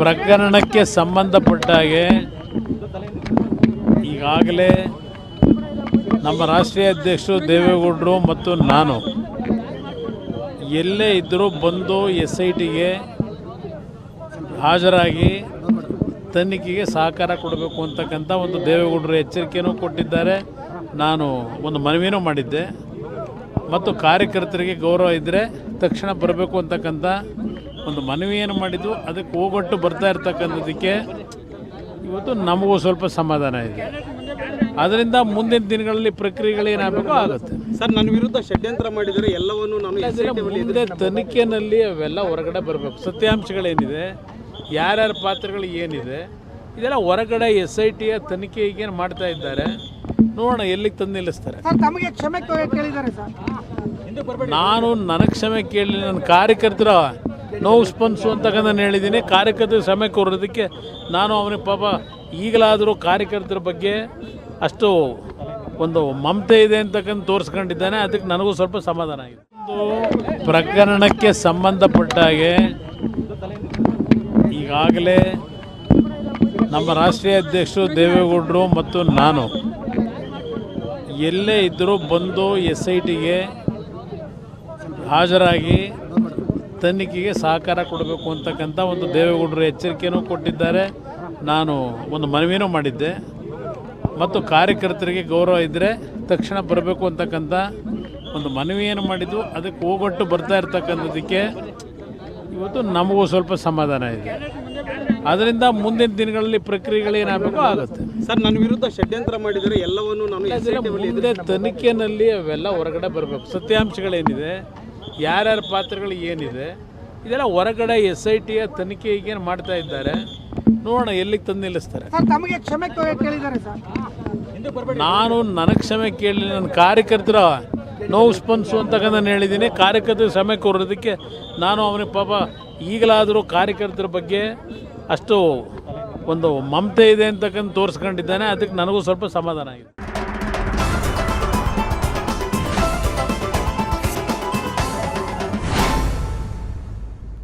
ಪ್ರಕರಣಕ್ಕೆ ಸಂಬಂಧಪಟ್ಟ ಹಾಗೆ ಈಗಾಗಲೇ ನಮ್ಮ ರಾಷ್ಟ್ರೀಯ ಅಧ್ಯಕ್ಷರು ದೇವೇಗೌಡರು ಮತ್ತು ನಾನು ಎಲ್ಲೇ ಇದ್ದರೂ ಬಂದು ಎಸ್ ಐ ಟಿಗೆ ಹಾಜರಾಗಿ ತನಿಖೆಗೆ ಸಹಕಾರ ಕೊಡಬೇಕು ಅಂತಕ್ಕಂಥ ಒಂದು ದೇವೇಗೌಡರು ಎಚ್ಚರಿಕೆಯೂ ಕೊಟ್ಟಿದ್ದಾರೆ. ನಾನು ಒಂದು ಮನವಿನೂ ಮಾಡಿದ್ದೆ. ಮತ್ತು ಕಾರ್ಯಕರ್ತರಿಗೆ ಗೌರವ ಇದ್ದರೆ ತಕ್ಷಣ ಬರಬೇಕು ಅಂತಕ್ಕಂಥ ಒಂದು ಮನವಿಯನ್ನು ಮಾಡಿದ್ದು. ಅದಕ್ಕೆ ಹೋಗೊಟ್ಟು ಬರ್ತಾ ಇರ್ತಕ್ಕಂಥದ್ದಕ್ಕೆ ಇವತ್ತು ನಮಗೂ ಸ್ವಲ್ಪ ಸಮಾಧಾನ ಇದೆ. ಅದರಿಂದ ಮುಂದಿನ ದಿನಗಳಲ್ಲಿ ಪ್ರಕ್ರಿಯೆಗಳೇನಾಗಬೇಕು ಆಗುತ್ತೆ. ಸರ್ ನನ್ನ ವಿರುದ್ಧ ಷಡ್ಯಂತ್ರ ಮಾಡಿದರೆ ಎಲ್ಲವನ್ನು ನಾನು ಮುಂದೆ ತನಿಖೆಯಲ್ಲಿ ಅವೆಲ್ಲ ಹೊರಗಡೆ ಬರಬೇಕು. ಸತ್ಯಾಂಶಗಳೇನಿದೆ ಯಾರ್ಯಾರ ಪಾತ್ರಗಳು ಏನಿದೆ ಇದೆಲ್ಲ ಹೊರಗಡೆ ಎಸ್ ಐ ಟಿಯ ತನಿಖೆ ಈಗೇನು ಮಾಡ್ತಾ ಇದ್ದಾರೆ ನೋಡೋಣ ಎಲ್ಲಿಗೆ ತಂದು ನಿಲ್ಲಿಸ್ತಾರೆ? ಸರ್ ತಮಗೆ ಕ್ಷಮೆ ಕೇ- ಕೇಳಿದ್ದಾರೆ ಸರ್. ನಾನು ನನಗೆ ಕ್ಷಮೆ ಕೇಳಿ ನನ್ನ ಕಾರ್ಯಕರ್ತರ ನೋವು ಸ್ಪಂದಿಸು ಅಂತಕ್ಕಂಥ ನಾನು ಹೇಳಿದ್ದೀನಿ ಕಾರ್ಯಕರ್ತರು ಕ್ಷಮೆ ಕೋರೋದಕ್ಕೆ ನಾನು ಅವನಿಗೆ ಪಾಪ ಈಗಲಾದರೂ ಕಾರ್ಯಕರ್ತರ ಬಗ್ಗೆ ಅಷ್ಟು ಒಂದು ಮಮತೆ ಇದೆ ಅಂತಕ್ಕಂಥ ತೋರಿಸ್ಕೊಂಡಿದ್ದಾನೆ. ಅದಕ್ಕೆ ನನಗೂ ಸ್ವಲ್ಪ ಸಮಾಧಾನ ಆಗಿದೆ. ಒಂದು ಪ್ರಕರಣಕ್ಕೆ ಸಂಬಂಧಪಟ್ಟ ಹಾಗೆ ಈಗಾಗಲೇ ನಮ್ಮ ರಾಷ್ಟ್ರೀಯ ಅಧ್ಯಕ್ಷರು ದೇವೇಗೌಡರು ಮತ್ತು ನಾನು ಎಲ್ಲೇ ಇದ್ದರೂ ಬಂದು ಎಸ್ ಐ ಟಿಗೆ ಹಾಜರಾಗಿ ತನಿಖೆಗೆ ಸಹಕಾರ ಕೊಡಬೇಕು ಅಂತಕ್ಕಂಥ ಒಂದು ದೇವೇಗೌಡರು ಎಚ್ಚರಿಕೆಯೂ ಕೊಟ್ಟಿದ್ದಾರೆ. ನಾನು ಒಂದು ಮನವಿನೂ ಮಾಡಿದ್ದೆ. ಮತ್ತು ಕಾರ್ಯಕರ್ತರಿಗೆ ಗೌರವ ಇದ್ದರೆ ತಕ್ಷಣ ಬರಬೇಕು ಅಂತಕ್ಕಂಥ ಒಂದು ಮನವಿಯನ್ನು ಮಾಡಿದ್ದು. ಅದಕ್ಕೆ ಹೋಗೊಟ್ಟು ಬರ್ತಾ ಇರ್ತಕ್ಕಂಥದ್ದಕ್ಕೆ ಇವತ್ತು ನಮಗೂ ಸ್ವಲ್ಪ ಸಮಾಧಾನ ಇದೆ. ಅದರಿಂದ ಮುಂದಿನ ದಿನಗಳಲ್ಲಿ ಪ್ರಕ್ರಿಯೆಗಳೇನಾಗಬೇಕು ಆಗುತ್ತೆ. ಸರ್ ನನ್ನ ವಿರುದ್ಧ ಷಡ್ಯಂತ್ರ ಮಾಡಿದರೆ ಎಲ್ಲವನ್ನು ನಾನು ಮುಂದೆ ತನಿಖೆಯಲ್ಲಿ ಅವೆಲ್ಲ ಹೊರಗಡೆ ಬರಬೇಕು. ಸತ್ಯಾಂಶಗಳೇನಿದೆ ಯಾರ್ಯಾರ ಪಾತ್ರಗಳು ಏನಿದೆ ಇದೆಲ್ಲ ಹೊರಗಡೆ ಎಸ್ ಐ ಟಿಯ ತನಿಖೆ ಈಗೇನು ಮಾಡ್ತಾ ಇದ್ದಾರೆ. ನೋಡೋಣ ಎಲ್ಲಿಗೆ ತಂದು ನಿಲ್ಲಿಸ್ತಾರೆ. ಸರ್ ತಮಗೆ ಕ್ಷಮೆ ಕೇ- ಸರ್. ನಾನು ನನಗೆ ಕ್ಷಮೆ ಕೇಳಿ ನನ್ನ ಕಾರ್ಯಕರ್ತರ ನೋವು ಸ್ಪಂದಿಸು ಅಂತಕ್ಕಂಥ ನಾನು ಹೇಳಿದ್ದೀನಿ. ಕಾರ್ಯಕರ್ತರ ಸಮಯ ಕೋರೋದಕ್ಕೆ ನಾನು ಅವನಿಗೆ ಪಾಪ ಈಗಲಾದರೂ ಕಾರ್ಯಕರ್ತರ ಬಗ್ಗೆ ಅಷ್ಟು ಒಂದು ಮಮತೆ ಇದೆ ಅಂತಕ್ಕಂಥ ತೋರಿಸ್ಕೊಂಡಿದ್ದಾನೆ. ಅದಕ್ಕೆ ನನಗೂ ಸ್ವಲ್ಪ ಸಮಾಧಾನ ಆಗಿದೆ.